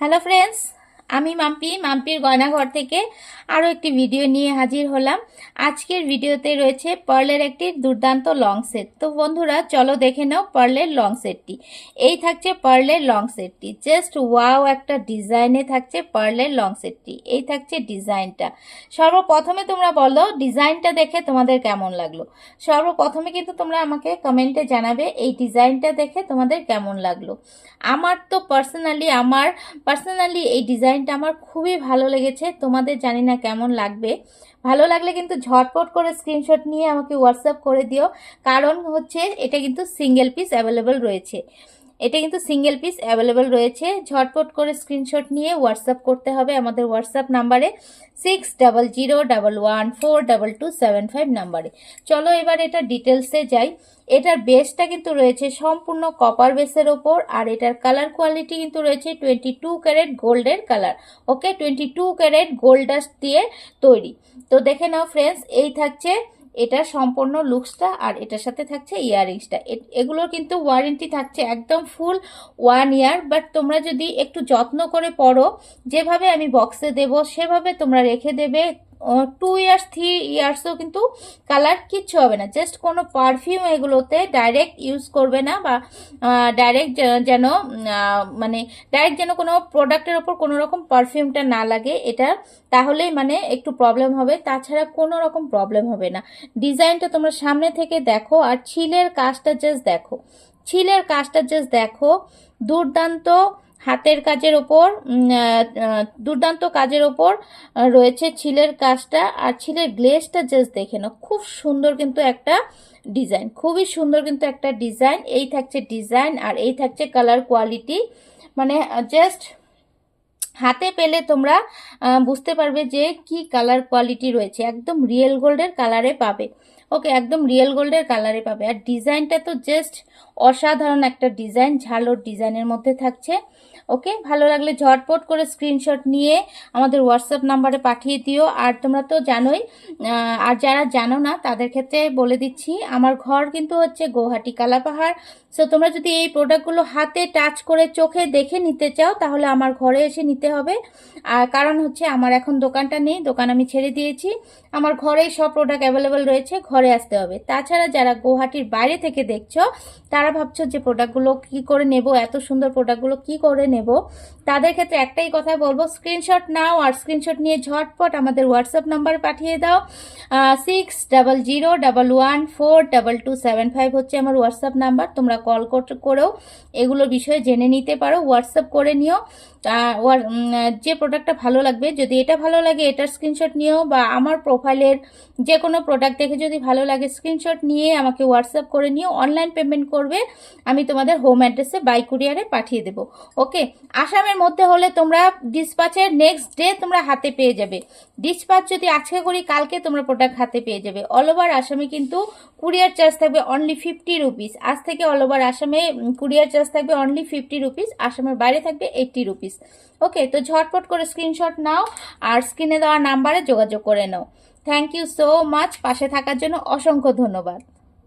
Hello friends আমি মাম্পি, মাম্পির গয়নাঘর থেকে আরও একটি ভিডিও নিয়ে হাজির হলাম। আজকের ভিডিওতে রয়েছে পার্লের একটি দুর্দান্ত লং সেট। তো বন্ধুরা, চলো দেখে নাও পার্লের লং সেটটি। এই থাকছে পার্লের লং সেটটি। জাস্ট ওয়াও একটা ডিজাইনে থাকছে পার্লের লং সেটটি। এই থাকছে ডিজাইনটা। সর্বপ্রথমে তোমরা বলো, ডিজাইনটা দেখে তোমাদের কেমন লাগল? সর্বপ্রথমে কিন্তু তোমরা আমাকে কমেন্টে জানাবে, এই ডিজাইনটা দেখে তোমাদের কেমন লাগল? আমার তো পার্সোনালি আমার পার্সোনালি এই ডিজাইনটা আমার খুবই ভালো লেগেছে। তোমাদের জানি না কেমন লাগবে। ভালো লাগলে কিন্তু ঝটপট করে স্ক্রিনশট নিয়ে আমাকে হোয়াটসঅ্যাপ করে দিও। কারণ হচ্ছে এটা কিন্তু সিঙ্গেল পিস অ্যাভেলেবেল রয়েছে। এটা কিন্তু সিঙ্গেল পিস অ্যাভেলেবেল রয়েছে। ঝটপট করে স্ক্রিনশট নিয়ে হোয়াটসঅ্যাপ করতে হবে আমাদের হোয়াটসঅ্যাপ নাম্বারে six double zero double one four double two seven five নাম্বারে চলো এবার এটা ডিটেলসে যাই। এটার বেসটা কিন্তু রয়েছে সম্পূর্ণ কপার বেসের ওপর আর এটার কালার কোয়ালিটি কিন্তু রয়েছে টোয়েন্টি টু ক্যারেট গোল্ডের colour okay twenty two carat gold dust দিয়ে তৈরি। তো দেখে নাও ফ্রেন্ডস এই থাকছে এটা সম্পূর্ণ লুকসটা আর এটার সাথে থাকছে ইয়াররিংসটা এগুলোর কিন্তু ওয়ারেন্টি থাকছে একদম ফুল ওয়ান ইয়ার বাট তোমরা যদি একটু যত্ন করে পড়ো, যেভাবে আমি বক্সে দেব, সেভাবে তোমরা রেখে দেবে। টু ইয়ার্স থ্রি ইয়ার্সও কিন্তু কালার কিচ্ছু হবে না। জাস্ট কোনো পারফিউম এগুলোতে ডাইরেক্ট ইউজ করবে না বা ডাইরেক্ট যেন মানে ডাইরেক্ট যেন কোনো প্রোডাক্টের ওপর কোনো রকম পারফিউমটা না লাগে, এটা তাহলেই মানে একটু প্রবলেম হবে। তাছাড়া কোনো রকম প্রবলেম হবে না। ডিজাইনটা তোমরা সামনে থেকে দেখো আর ছিলের কাজটা জাস্ট দেখো। ছিলের কাজটা জাস্ট দেখো। দুর্দান্ত হাতের কাজের ওপর দুর্দান্ত কাজের ওপর রয়েছে ছিলের কাজটা আর ছিলের গ্লেসটা জাস্ট দেখে নাও। খুব সুন্দর কিন্তু একটা ডিজাইন খুবই সুন্দর কিন্তু একটা ডিজাইন এই থাকছে ডিজাইন আর এই থাকছে কালার কোয়ালিটি মানে জাস্ট হাতে পেলে তোমরা বুঝতে পারবে যে কি কালার কোয়ালিটি রয়েছে। একদম রিয়েল গোল্ডের কালারে পাবে। ওকে একদম রিয়েল গোল্ডের কালারে পাবে। আর ডিজাইনটা তো জাস্ট অসাধারণ একটা ডিজাইন ঝালোর ডিজাইনের মধ্যে থাকছে। ওকে, ভালো লাগলে ঝটপট করে স্ক্রিনশট নিয়ে আমাদের হোয়াটসঅ্যাপ নাম্বারে পাঠিয়ে দিও। আর তোমরা তো জানোই আর যারা জানো না, তাদের ক্ষেত্রে বলে দিচ্ছি, আমার ঘর কিন্তু হচ্ছে গৌহাটি কালাপাহাড়। সো তোমরা যদি এই প্রোডাক্টগুলো হাতে টাচ করে চোখে দেখে নিতে চাও, তাহলে আমার ঘরে এসে নিতে হবে। আর কারণ হচ্ছে, আমার এখন দোকানটা নেই, দোকান আমি ছেড়ে দিয়েছি। আমার ঘরেই সব প্রোডাক্ট অ্যাভেলেবেল রয়েছে। ঘরে আসতে হবে। তাছাড়া যারা গুয়াহাটির বাইরে থেকে দেখছ, তারা ভাবছ যে প্রোডাক্টগুলো কি করে নেব, এত সুন্দর প্রোডাক্টগুলো কি করে নেব? তাদের ক্ষেত্রে একটাই কথা বলব স্ক্রিনশট নাও আর স্ক্রিনশট নিয়ে ঝটপট আমাদের হোয়াটসঅ্যাপ নাম্বার পাঠিয়ে দাও। Six double zero double one four double two seven five হচ্ছে আমার হোয়াটসঅ্যাপ নাম্বার তোমরা কল করেও এগুলোর বিষয়ে জেনে নিতে পারো হোয়াটসঅ্যাপ করে নিও। যে প্রোডাক্টটা ভালো লাগবে, যদি এটা ভালো লাগে, এটার স্ক্রিনশট নিও বা আমার প্রোফাইলের যে কোনো প্রোডাক্ট দেখে যদি ভালো লাগে স্ক্রিনশট নিয়ে আমাকে হোয়াটসঅ্যাপ করে নিও অনলাইন পেমেন্ট করবে, আমি তোমাদের হোম অ্যাড্রেসে বাই কুরিয়ারে পাঠিয়ে দেবো। ওকে আসামের মধ্যে হলে তোমরা ডিসপাচের নেক্সট ডে তোমরা হাতে পেয়ে যাবে। ডিসপাচ যদি আজকে করি, কালকে তোমরা প্রোডাক্ট হাতে পেয়ে যাবে। অল ওভার আসামে কিন্তু কুরিয়ার চার্জ থাকবে অনলি ফিফটি রুপিস আজ থেকে অল ওভার আসামে কুরিয়ার চার্জ থাকবে অনলি ফিফটি রুপিস আসামের বাইরে থাকবে এইটটি রুপিস ওকে তো ঝটপট করে স্ক্রিনশট নাও আর স্ক্রিনে দেওয়া নাম্বারে যোগাযোগ করে নাও। থ্যাংক ইউ সো মাচ পাশে থাকার জন্য অসংখ্য ধন্যবাদ।